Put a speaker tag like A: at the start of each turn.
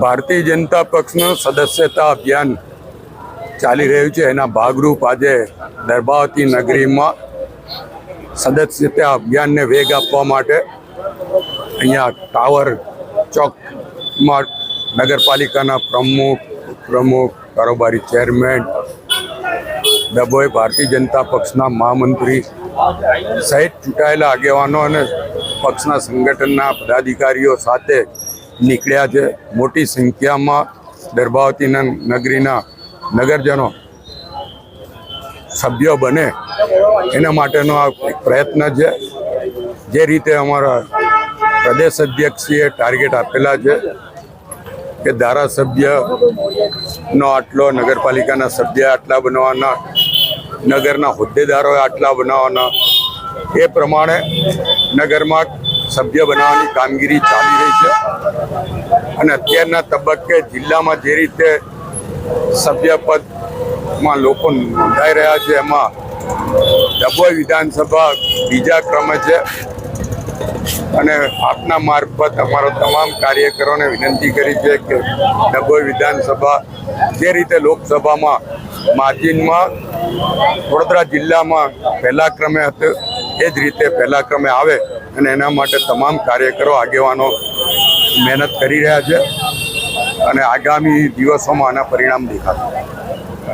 A: ભારતીય જનતા પક્ષનું સદસ્યતા અભિયાન ચાલી રહ્યું છે. એના ભાગરૂપ આજે દરબાવતી નગરીમાં સદસ્યતા અભિયાનને વેગ આપવા માટે અહીંયા ટાવર ચોકમાં નગરપાલિકાના પ્રમુખ પ્રમુખ કારોબારી ચેરમેન, ડભોઈ ભારતીય જનતા પક્ષના મહામંત્રી સહિત ચૂંટાયેલા આગેવાનો અને પક્ષના સંગઠનના પદાધિકારીઓ સાથે નીકળ્યા છે. મોટી સંખ્યામાં દરબાવતીના નગરીના નગરજનો સભ્યો બને. એના માટેનો આ પ્રયત્ન છે. જે રીતે અમારા પ્રદેશ અધ્યક્ષીએ ટાર્ગેટ આપેલા છે કે ધારાસભ્યનો આટલો નગરપાલિકાના સભ્ય આટલા બનવાના, નગરના હોદ્દેદારોએ આટલા બનાવવાના એ પ્રમાણે નગરમાં સભ્ય બનાવવાની કામગીરી ચાલી રહી છે. અને અત્યારના તબક્કે જિલ્લામાં જે રીતે સભ્યપદમાં લોકો નોંધાઈ રહ્યા છે, એમાં ડભોઈ વિધાનસભા બીજા ક્રમે છે. અને આપના મારફત અમારો તમામ કાર્યકરોને વિનંતી કરી છે કે ડભોઈ વિધાનસભા જે રીતે લોકસભામાં માર્જિનમાં વડોદરા જિલ્લામાં પહેલા ક્રમે હતું, એ જ રીતે પહેલા ક્રમે આવે અને એના માટે તમામ કાર્યકરો આગેવાનો મહેનત કરી રહ્યા છે અને આગામી દિવસોમાં આના પરિણામ દેખાશે.